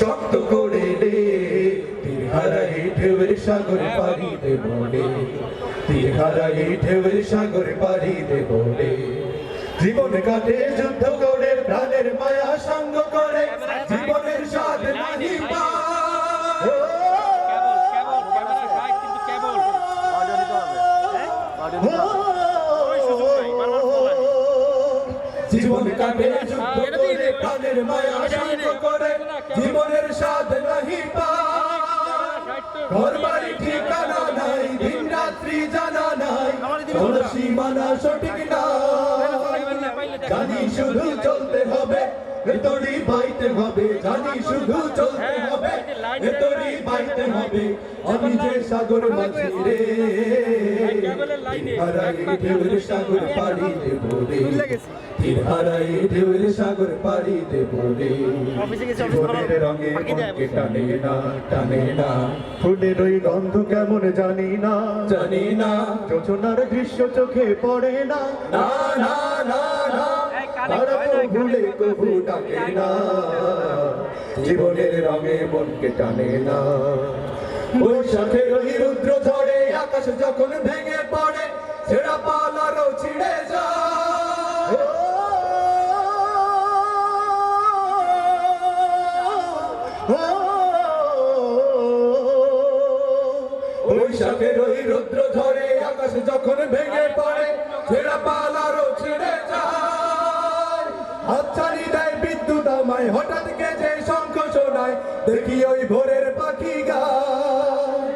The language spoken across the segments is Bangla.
শক্ত করে রে ঢেউয়ের সাগর পাড়ি। দেব রে তীরহারা এই ঢেউয়ের সাগর পাড়ি। দেব রে জীবন কাটে যুদ্ধ জীবন কাটে করে প্রাণের মায়া করে জীবনের স্বাদ নাহি। ঘর বাড়ি ঠিকানা নাই দিন রাত্রি জানা নাই কোন সীমানা সঠিক নাই জানি শুধু চলতে হবে ভেতরি বাইতে হবে। জানি শুধু চলতে হবে ভেতরি বাইতে হবে। আমি যে সাগর মাঝি রে। সাগর পাড়ি দেব রে হারাই ঢেউয়ের সাগর পাড়ি দেব রে জীবনের রঙে মনকে টানে না টানে না। ফুলের ওই গন্ধ কেমন জানি না। জানি না। যোজনার দৃশ্য চোখে পড়ে না। না না না না। ভুলে কবু ডাকে না। জীবনের রঙে মনকে টানে না। বৈশাখের রুদ্র ঝড়ে আকাশ যখন বৈশাখের ওই রুদ্র ঝড়ে আকাশ যখন ভেঙে পড়ে ছেড়া পালারও ছিঁড়ে হাতছানি দেয় বিদ্যুৎ আমায়, হঠাৎ গেছে শঙ্খ শোনায়, দেখি ওই ভোরের পাখি গায়।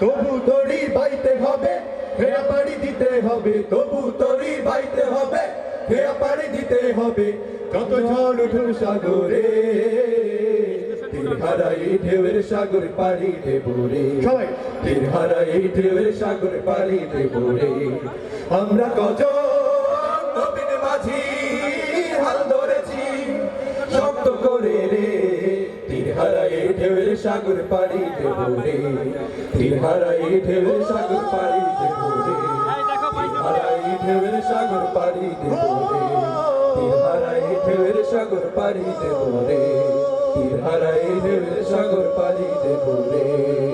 তবু তরি বাইতে হবে, ফেরা পাড়ি দিতে হবে, তবু তরি বাইতে হবে, ফেরা পাড়ি দিতে হবে, কত ঝড় উঠুন সাগরে। হারাই ঢেউয়ের সাগর পাড়ি দেব রে সবাই। তীর হারাই ঢেউয়ের সাগর পাড়ি দেব রে আমরা কজন নবীন মাঝি হাল ধরেছি শক্ত করে রে। তীর হারাই ঢেউয়ের সাগর পাড়ি দেব রে তীর হারাই ঢেউয়ের সাগর পাড়ি দেব রে হারাই ঢেউয়ের সাগর পাড়ি দেব হারাই ঢেউয়ের সাগর পাড়ি দেব রে তীর হারাই সাগর পাড়ি দেব রে